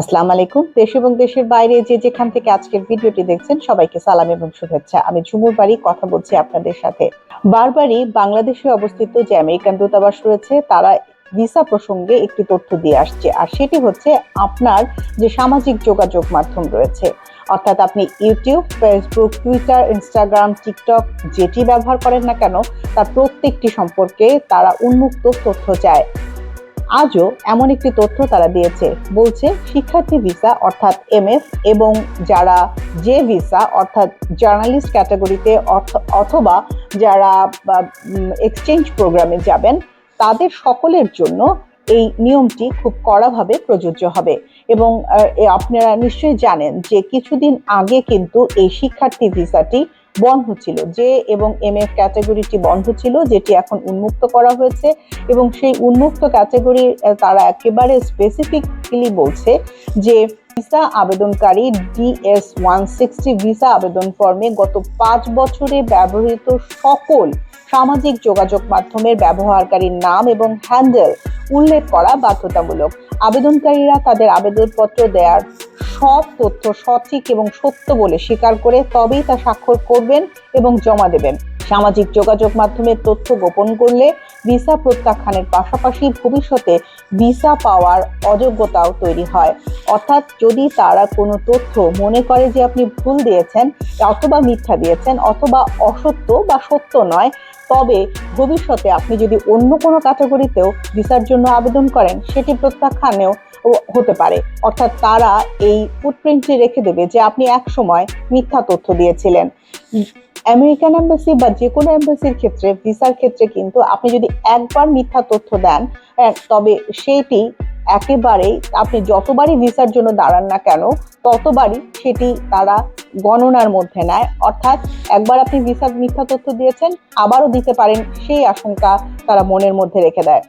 আসসালামু আলাইকুম। দেশ এবং দেশের বাইরে যে যেখান থেকে আজকের ভিডিওটি দেখছেন, সবাইকে সালাম এবং শুভেচ্ছা। আমি ঝুমুর বাড়ি, কথা বলছি আপনাদের সাথে। বারবারই বাংলাদেশে অবস্থিত যে আমেরিকান দূতাবাস রয়েছে, তারা ভিসা প্রসঙ্গে একটি তথ্য দিয়ে আসছে। আর সেটি হচ্ছে আপনার যে সামাজিক যোগাযোগ মাধ্যম রয়েছে, অর্থাৎ আপনি YouTube, Facebook, Twitter, Instagram, TikTok যেটি ব্যবহার করেন না কেন, তার প্রত্যেকটি সম্পর্কে তারা উন্মুক্ত তথ্য চায়। আজও এমন একটি তথ্য তারা দিয়েছে। বলছে, শিক্ষার্থী ভিসা অর্থাৎ এমএস এবং যারা যে ভিসা অর্থাৎ জার্নালিস্ট ক্যাটাগরিতে অথবা যারা এক্সচেঞ্জ প্রোগ্রামে যাবেন, তাদের সকলের জন্য এই নিয়মটি খুব কড়াভাবে প্রযোজ্য হবে। এবং আপনারা নিশ্চয়ই জানেন যে কিছুদিন আগে কিন্তু এই শিক্ষার্থী ভিসাটি বন্ধ ছিল। যে এবং এম এফ ক্যাটাগরিটি বন্ধ ছিল, যেটি এখন উন্মুক্ত করা হয়েছে এবং সেই উন্মুক্ত ক্যাটাগরি তারা একেবারে স্পেসিফিকলি বলছে যে ভিসা আবেদনকারী ডিএস ওয়ান সিক্সটি ভিসা আবেদন ফর্মে গত পাঁচ বছরে ব্যবহৃত সকল সামাজিক যোগাযোগ মাধ্যমের ব্যবহারকারীর নাম এবং হ্যান্ডেল উল্লেখ করা বাধ্যতামূলক। আবেদনকারীরা তাদের আবেদনপত্র দেওয়ার সব তথ্য সঠিক এবং সত্য বলে স্বীকার করে তবেই তা স্বাক্ষর করবেন এবং জমা দেবেন। সামাজিক যোগাযোগ মাধ্যমে তথ্য গোপন করলে ভিসা প্রত্যাখ্যানের পাশাপাশি ভবিষ্যতে ভিসা পাওয়ার অযোগ্যতাও তৈরি হয়। অর্থাৎ যদি তারা কোনো তথ্য মনে করে যে আপনি ভুল দিয়েছেন, অথবা মিথ্যা দিয়েছেন, অথবা অসত্য বা সত্য নয় তবে ভবিষ্যতে আপনি যদি অন্য কোনো ক্যাটাগরিতেও ভিসার জন্য আবেদন করেন সেটি প্রত্যাখ্যানেও হতে পারে। অর্থাৎ তারা এই ফুটপ্রিন্টটি রেখে দেবে যে আপনি এক সময় মিথ্যা তথ্য দিয়েছিলেন। আমেরিকান এম্বাসি বা যে কোনো এম্বাসির ক্ষেত্রে ভিসার ক্ষেত্রে কিন্তু আপনি যদি একবার মিথ্যা তথ্য দেন আহ, তবে সেইটি একেবারেই আপনি যতবারই ভিসার জন্য দাঁড়ান না কেন, ততবারই সেটি তারা গণনার মধ্যে নেয়। অর্থাৎ একবার আপনি ভিসার মিথ্যা তথ্য দিয়েছেন, আবারও দিতে পারেন সেই আশঙ্কা তারা মনের মধ্যে রেখে দেয়।